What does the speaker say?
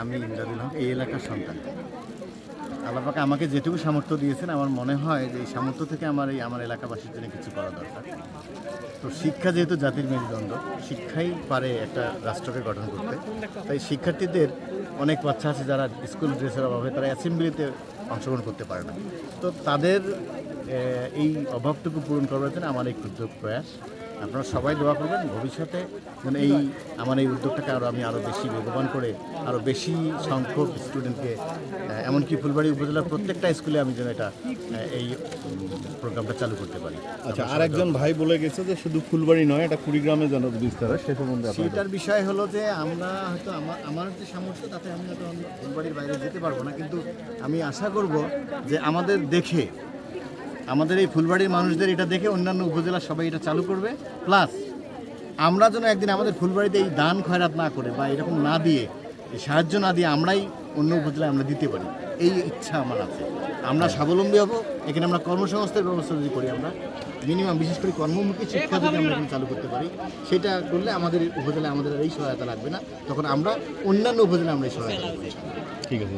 আমি ইমদাদুল হক, এই এলাকার সন্তান। আল্লাপাকে আমাকে যেটুকু সামর্থ্য দিয়েছেন, আমার মনে হয় যে এই সামর্থ্য থেকে আমার এই আমার এলাকাবাসীর জন্য কিছু করা দরকার। তো শিক্ষা যেহেতু জাতির মেরুদণ্ড শিক্ষাই পারে একটা রাষ্ট্রকে গঠন করতে। তাই শিক্ষার্থীদের অনেক বাচ্চা আছে যারা স্কুল ড্রেসের অভাবে তারা অ্যাসেম্বলিতে অংশগ্রহণ করতে পারে না। তো তাদের এই অভাবটুকু পূরণ করার জন্য আমার এই ক্ষুদ্র প্রয়াস। আপনারা সবাই দোয়া করবেন। ভবিষ্যতে যেন এই আমার এই উদ্যোগটাকে আরও আমি আরও বেশি বেগবান করে আরও বেশি সংখ্যক স্টুডেন্টকে এমনকি ফুলবাড়ি উপজেলার প্রত্যেকটা স্কুলে আমি যেন এটা এই প্রোগ্রামটা চালু করতে পারি। আচ্ছা আর একজন ভাই বলে গেছে যে শুধু ফুলবাড়ি নয় এটা কুড়িগ্রামে যেন বিস্তার হয় সে সম্বন্ধে সেটার বিষয় হলো যে আমরা হয়তো আমার আমার যে সামর্থ্য তাতে আমি হয়তো অন্য ফুলবাড়ির বাইরে যেতে পারব না কিন্তু আমি আশা করব যে আমাদের দেখে আমাদের এই ফুলবাড়ির মানুষদের এটা দেখে অন্যান্য উপজেলা সবাই এটা চালু করবে। প্লাস, আমরা যেন একদিন আমাদের ফুলবাড়িতে এই দান খয়রাত না করে বা এরকম না দিয়ে সাহায্য না দিয়ে আমরাই অন্য উপজেলায় আমরা দিতে পারি। এই ইচ্ছা আমার আছে। আমরা স্বাবলম্বী হব, এখানে আমরা কর্মসংস্থানের ব্যবস্থা যদি করি আমরা মিনিমাম বিশেষ করে কর্মমুখী শিক্ষা যদি আমরা এখানে চালু করতে পারি, সেটা করলে আমাদের উপজেলায় আমাদের এই সহায়তা লাগবে না। তখন আমরা অন্যান্য উপজেলায় আমরা এই সহায়তা ঠিক আছে